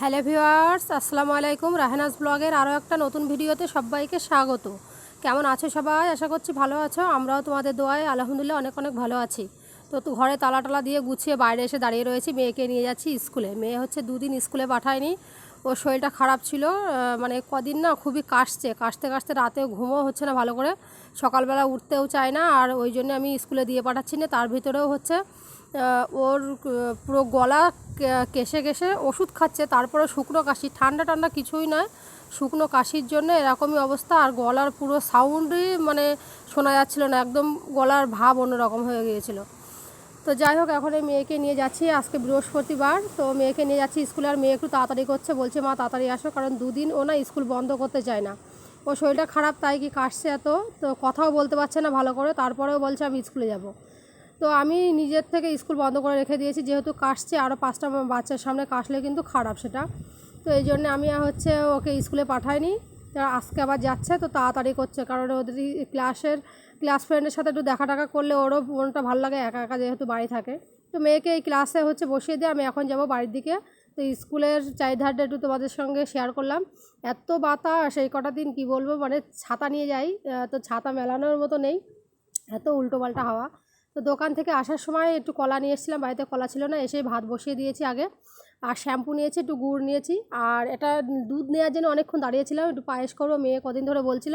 Hello viewers আসসালামু আলাইকুম। রাহেনাজ ব্লগের আরও একটা নতুন ভিডিওতে সবাইকে স্বাগত। কেমন আছো সবাই? আশা করছি ভালো আছো। আমরাও তোমাদের দোয়ায় আলহামদুলিল্লাহ অনেক অনেক ভালো আছি। তো তো ঘরে তালা টালা দিয়ে গুছিয়ে বাইরে এসে দাঁড়িয়ে রয়েছি। মেয়েকে নিয়ে যাচ্ছি স্কুলে। মেয়ে হচ্ছে দুদিন স্কুলে পাঠায়নি। ওর শরীরটা খারাপ ছিল। মানে কদিন না খুবই কাশছে। কাশতে কাশতে রাতে ঘুমও হচ্ছে না ভালো করে। সকালবেলা উঠতেও চায় না। আর ওই জন্য আমি স্কুলে দিয়ে পাঠাচ্ছি না। তার ভিতরেও হচ্ছে ওর পুরো গলা কে- কেশে কেশে ওষুধ খাচ্ছে, তারপরে শুকনো কাশি। ঠান্ডা ঠান্ডা কিছুই নয়, শুকনো কাশির জন্য এরকমই অবস্থা, আর গলার পুরো সাউন্ডই মানে শোনা যাচ্ছিল না, একদম গলার ভাব অন্যরকম হয়ে গিয়েছিল। তো যাই হোক, এখন এই মেয়েকে নিয়ে যাচ্ছি, আজকে বৃহস্পতিবার। তো মেয়েকে নিয়ে যাচ্ছি স্কুলে, আর মেয়ে একটু তাড়াতাড়ি করছে, বলছে, মা, তাড়াতাড়ি আসো, কারণ দুদিন ও না স্কুল বন্ধ করতে চায় না। ও শরীরটা খারাপ, তাই কি কাশছে এত? তো কথাও বলতে পারছে না ভালো করে, তারপরেও বলছে, আমি স্কুলে যাব। তো আমি নিজের থেকে স্কুল বন্ধ করে রেখে দিয়েছি। যেহেতু কাশছে আরও পাঁচটা বাচ্চার সামনে কাশলে কিন্তু খারাপ সেটা। তো এই জন্য আমি হচ্ছে ওকে স্কুলে পাঠাইনি। তো আজকে আবার যাচ্ছে, তো তাড়াতাড়ি করছে। কারণ ওদের ক্লাসের, ক্লাস ফ্রেন্ডের সাথে একটু দেখা টাকা করলে ওরও মনটা ভালো লাগে, একা একা যেহেতু বাড়ি থাকে। তো মেয়েকে এই ক্লাসে হচ্ছে বসিয়ে দিয়ে আমি এখন যাব বাড়ির দিকে। তো স্কুলের চাহিদাটা একটু তোমাদের সঙ্গে শেয়ার করলাম। এত বাতাস, এই কটা দিন কি বলব? মানে ছাতা নিয়ে যাই তো ছাতা মেলানোর মতো নেই। এত উল্টো পাল্টা হাওয়া। তো দোকান থেকে আসার সময় একটু কলা নিয়ে এসেছিলাম, বাড়িতে কলা ছিল না এসে ভাত বসিয়ে দিয়েছি আগে। আর শ্যাম্পু নিয়েছি, একটু গুড় নিয়েছি। আর এটা দুধ নেওয়ার জন্য অনেকক্ষণ দাঁড়িয়েছিলাম, একটু পায়েস করব, মেয়ে কদিন ধরে বলছিল।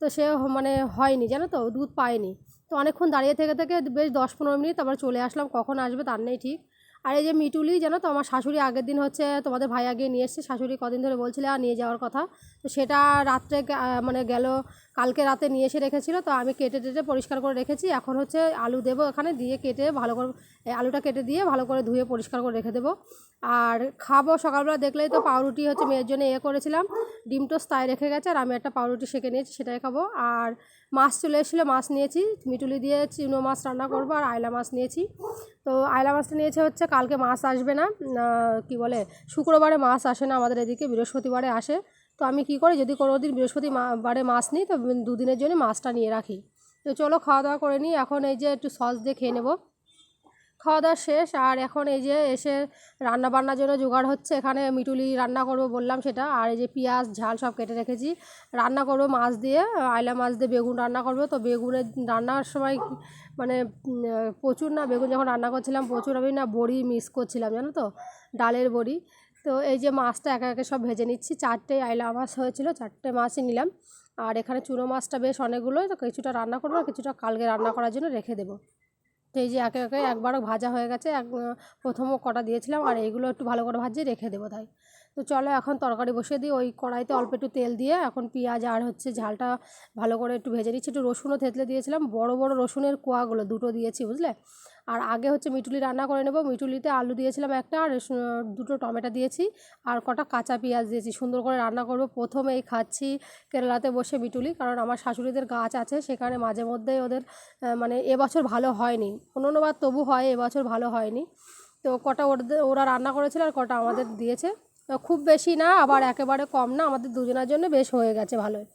তো সে মানে হয়নি, জানো তো, দুধ পায়নি। তো অনেকক্ষণ দাঁড়িয়ে থেকে থেকে বেশ দশ পনেরো মিনিট তারপর চলে আসলাম, কখন আসবে তার নেই ঠিক। আর এই যে মিটুলি, জানো তো, আমার শাশুড়ি আগের দিন হচ্ছে তোমাদের ভাই আগে নিয়ে এসছে। শাশুড়ি কদিন ধরে বলছিলে আর নিয়ে যাওয়ার কথা। তো সেটা রাত্রে মানে গেল, কালকে রাতে নিয়ে এসে রেখেছিল। তো আমি কেটে টেটে পরিষ্কার করে রেখেছি। এখন হচ্ছে আলু দেবো এখানে, দিয়ে কেটে ভালো করে আলুটা কেটে দিয়ে ভালো করে ধুয়ে পরিষ্কার করে রেখে দেবো। আর খাব সকালবেলা, দেখলেই তো পাউরুটি হচ্ছে মেয়ের জন্য এ করেছিলাম। ডিম টোস্ট তাই রেখে গেছে, আর আমি একটা পাউরুটি সেঁকে নিয়েছি, সেটাই খাব। আর মাছ চলে এসেছিল, মাছ নিয়েছি, মিটুলি দিয়ে চিনো মাছ রান্না করব আর আয়লা মাছ নিয়েছি। তো আয়লা মাছটা নিয়েছে হচ্ছে কালকে মাছ আসবে না কি বলে, শুক্রবারে মাছ আসে না আমাদের এদিকে, বৃহস্পতিবারে আসে। তো আমি কি করি, যদি কোনো দিন বৃহস্পতি মা- বারে মাছ নিই, তো দুদিনের জন্য মাছটা নিয়ে রাখি। তো চলো খাওয়া দাওয়া করে নিই, এখন এই যে একটু সস দিয়ে খেয়ে নেব। খাওয়া দাওয়া শেষ, আর এখন এই যে এসে রান্না বান্নার জন্য জোগাড় হচ্ছে, এখানে মিটুলি রান্না করব বললাম সেটা, আর এই যে পেঁয়াজ, ঝাল সব কেটে রেখেছি। রান্না করব মাছ দিয়ে আয়লা মাছ দিয়ে বেগুন রান্না করব। তো বেগুনের রান্নার সময় মানে প্রচুর না, বেগুন যখন রান্না করছিলাম প্রচুর আমি না বড়ি মিস করছিলাম, জানো তো? ডালের বড়ি। তো এই যে মাছটা একে একে সব ভেজে নিচ্ছি, চারটে আইলা মাছ হয়েছিল, চারটে মাছই নিলাম। আর এখানে চুনো মাছটা বেশ অনেকগুলোই, তো কিছুটা রান্না করব, কিছুটা কালকে রান্না করার জন্য রেখে দেবো। এই যে একে একে একবারও ভাজা হয়ে গেছে, এক প্রথমও কটা দিয়েছিলাম, আর এইগুলো একটু ভালো করে ভাজিয়ে রেখে দেবো তাই। তো চলো এখন তরকারি বসিয়ে দিই, ওই কড়াইতে অল্প একটু তেল দিয়ে, এখন পেঁয়াজ আর হচ্ছে ঝালটা ভালো করে একটু ভেজে নিচ্ছি। একটু রসুনও থেতলে দিয়েছিলাম, বড় বড় রসুনের কোয়াগুলো দুটো দিয়েছি, বুঝলে? আর আগে হচ্ছে মিটুলি রান্না করে নেব। মিটুলিতে আলু দিয়েছিলাম একটা আর দুটো টমেটো দিয়েছি আর কটা কাঁচা পেঁয়াজ দিয়েছি। সুন্দর করে রান্না করব। প্রথমে এই খাচ্ছি কেরালাতে বসে মিটুলি কারণ আমার শাশুড়িদের গাছ আছে, সেখানে মাঝে মধ্যে ওদের মানে এবছর ভালো হয়নি। অন্য অন্যবার তবু হয় এবছর ভালো হয়নি। তো কটা ওদের ওরা রান্না করেছিল আর কটা আমাদের দিয়েছে। খুব বেশি না, আবার একেবারে কম না, আমাদের দুজনের জন্য বেশ হয়ে গেছে ভালোই।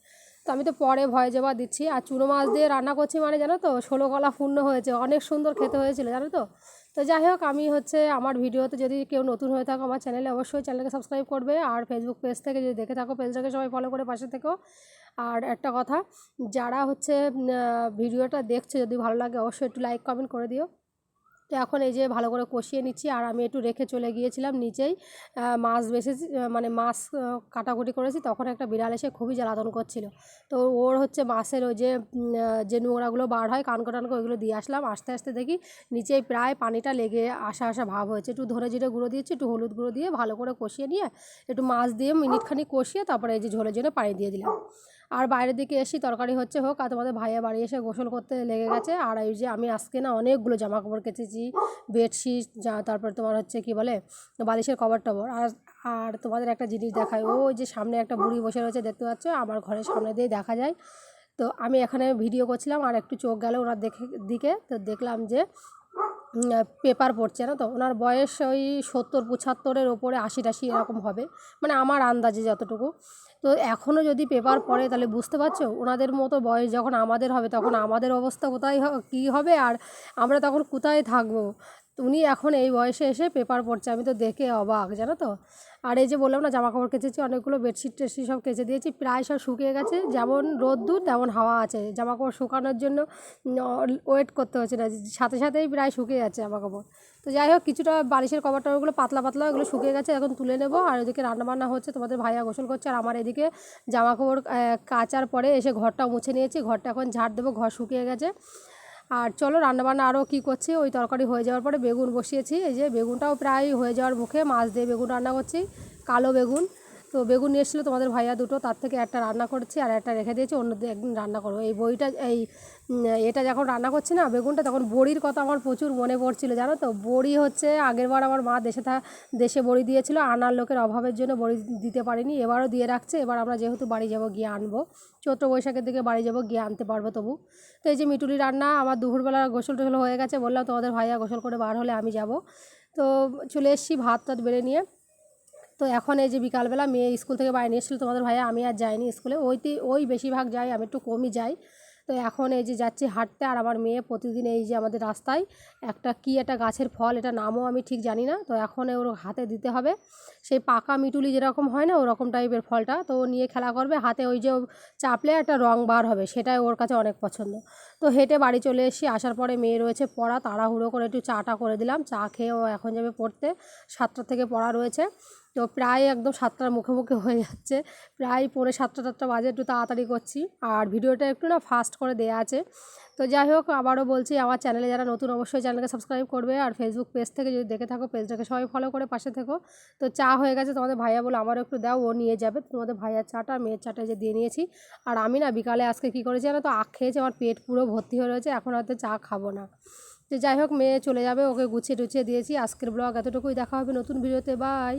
তো আমি তো পরে ভয় জবা দিচ্ছি। আর চুনো মাছ দিয়ে রান্না করছি মানে জানো তো, ষোলো গলা পূর্ণ হয়েছে, অনেক সুন্দর খেতে হয়েছিল, জানো তো। তো যাই হোক, আমি হচ্ছে আমার ভিডিওতে যদি কেউ নতুন হয়ে থাকো আমার চ্যানেলে অবশ্যই চ্যানেলকে সাবস্ক্রাইব করবে। আর ফেসবুক পেজ থেকে যদি দেখে থাকো পেজটাকে সবাই ফলো করে পাশে থেকো। আর একটা কথা, যারা হচ্ছে ভিডিওটা দেখছে, যদি ভালো লাগে, অবশ্যই একটু লাইক কমেন্ট করে দিও। তো এখন এই যে ভালো করে কষিয়ে নিচ্ছি আর আমি একটু রেখে চলে গিয়েছিলাম নিচেই। মাছ আহ, মানে মাছ কাটাকুটি করেছি তখন একটা বিড়াল এসে খুবই জ্বালাতন করছিল। তো ওর হচ্ছে মাছের ওই যে যে নোংরাগুলো বার হয় কানকো টানকো ওইগুলো দিয়ে আসলাম। আস্তে আস্তে দেখি নিচেই প্রায় পানিটা লেগে আসা আসা ভাব হয়েছে। একটু ধরে জিরে গুঁড়ো দিয়েছি একটু হলুদ গুঁড়ো দিয়ে ভালো করে কষিয়ে নিয়ে একটু মাছ দিয়ে মিনিটখানি কষিয়ে তারপরে এই যে ঝোলের জন্য পানি দিয়ে দিলাম। আর বাইরের দিকে এসি তরকারি হচ্ছে হোক, আর তোমাদের ভাইয়া বাড়ি এসে গোসল করতে লেগে গেছে। আর এই যে আমি আজকে না অনেকগুলো জামা কাপড় কেচেছি, বেডশিট, যা তারপর তোমার হচ্ছে কি বলে, বালিশের কভার টবর আর আর তোমাদের একটা জিনিস দেখায় ও যে সামনে একটা বুড়ি বসে রয়েছে দেখতে পাচ্ছ, আমার ঘরের সামনে দিয়ে দেখা যায়। তো আমি এখানে ভিডিও করছিলাম, আর একটু চোখ গেল ওনার দেখে, দিকে, তো দেখলাম যে পেপার পড়ছে না তো? ওনার বয়স ওই সত্তর, পঁচাত্তরের ওপরে আশি টাশি এরকম হবে। মানে আমার আন্দাজে যতটুকু। তো এখনও যদি পেপার পড়ে, তাহলে বুঝতে পারছ? ওনাদের মতো বয়স যখন আমাদের হবে, তখন আমাদের অবস্থা কোথায় কী হবে? আর আমরা তখন কোথায় থাকব? উনি এখন এই বয়সে এসে পেপার পড়ছে। আমি তো দেখে অবাক, জানো তো? আর এই যে বললাম না জামা কাপড় কেচেছি, অনেকগুলো বেডশিট টেডশিট সব কেচে দিয়েছি, প্রায় সব শুকিয়ে গেছে। যেমন রোদ্দুর, তেমন হাওয়া আছে। জামা কাপড় শুকানোর জন্য ওয়েট করতে হচ্ছে না, সাথে সাথেই প্রায় শুকিয়ে যাচ্ছে জামা কাপড় তো যাই হোক, কিছুটা বালিশের কভার টভারগুলো পাতলা পাতলা ওগুলো শুকিয়ে গেছে, এখন তুলে নেব। আর এদিকে রান্নাবান্না হচ্ছে, তোমাদের ভাইয়া গোসল করছে, আর আমার এদিকে জামা কাপড় কাচার পরে এসে ঘরটা মুছে নিয়েছি। ঘরটা এখন ঝাড় দেবো, ঘর শুকিয়ে গেছে। আর চলো রান্নাবান্না আরও কী করছি? ওই তরকারি হয়ে যাওয়ার পরে বেগুন বসিয়েছি। এই যে বেগুনটাও প্রায় হয়ে যাওয়ার মুখে মাছ দিয়ে বেগুন রান্না করছি, কালো বেগুন। তো বেগুন নিয়ে এসেছিল তোমাদের ভাইয়া দুটো, তার থেকে একটা রান্না করছি আর একটা রেখে দিয়েছি, অন্য একদিন রান্না করব। এই বইটা, এই এটা যখন রান্না করছি না বেগুনটা, তখন বড়ির কথা আমার প্রচুর মনে পড়ছিল, জানো তো? বড়ি হচ্ছে আগেরবার আমার মা দেশে থা, দেশে বড়ি দিয়েছিল, আনার লোকের অভাবের জন্য বড়ি দিতে পারিনি, এবারও দিয়ে রাখছে, এবার আমরা যেহেতু বাড়ি যাব গিয়ে আনব। চৈত্র বৈশাখের দিকে বাড়ি যাব, গিয়ে আনতে পারব তবু। তো এই যে মিটুলি রান্না, আমার দুপুরবেলা গোসল টোসল হয়ে গেছে, বললাম তোমাদের ভাইয়া গোসল করে বার হলে আমি যাব। তো চলে এসেছি ভাত টাত বেড়ে নিয়ে। তো এখন এই যে বিকালবেলা মেয়ে স্কুল থেকে বাড়ি নিয়ে এসেছিল, তোমাদের ভাইয়া, আমি আর যাইনি স্কুলে। ওইতে, ওই বেশিরভাগ যাই, আমি একটু কমই যাই। তো এখন এই যে যাচ্ছি হাঁটতে, আর আমার মেয়ে প্রতিদিন এই যে আমাদের রাস্তায় একটা কি একটা গাছের ফল এটা নামও আমি ঠিক জানি না। তো এখন ওর হাতে দিতে হবে। সেই পাকা মিটুলি যেরকম হয় না, ওরকম টাইপের ফলটা, তো ও নিয়ে খেলা করবে। হাতে ওই যে চাপলে একটা রং বার হবে, সেটাই ওর কাছে অনেক পছন্দ। তো হেঁটে বাড়ি চলে এসেছি, আসার পরে মেয়ে রয়েছে পড়া, তাড়াহুড়ো করে একটু চাটা করে দিলাম। চা খেয়ে ও এখন যাবে পড়তে, সাতটা থেকে পড়া রয়েছে। তো প্রায় একদম সাতটার মুখে মুখে হয়ে যাচ্ছে। প্রায় পৌনে সাতটা সাতটা বাজে একটু তাড়াতাড়ি করছি। আর ভিডিওটা একটু না ফাস্ট করে দেওয়া আছে। তো যাই হোক, আবারও বলছি, আমার চ্যানেলে যারা নতুন অবশ্যই চ্যানেলকে সাবস্ক্রাইব করবে। আর ফেসবুক পেজ থেকে যদি দেখে থাকো পেজটাকে সবাই ফলো করে পাশে থেকো। তো চা হয়ে গেছে তোমাদের ভাইয়া বলে আমারও একটু দাও, ও নিয়ে যাবে। তোমাদের ভাইয়ার চাটা, মেয়ের চাটা যে দিয়ে নিয়েছি। আর আমি না বিকালে আজকে কী করেছি জানো তো, আখ খেয়েছি, আমার পেট পুরো ভর্তি হয়ে রয়েছে, এখন হয়তো চা খাব না। তো যাই হোক, মেয়ে চলে যাবে, ওকে গুছিয়ে টুছিয়ে দিয়েছি। আজকের ব্লগ এতটুকুই, দেখা হবে নতুন ভিডিওতে, বাই।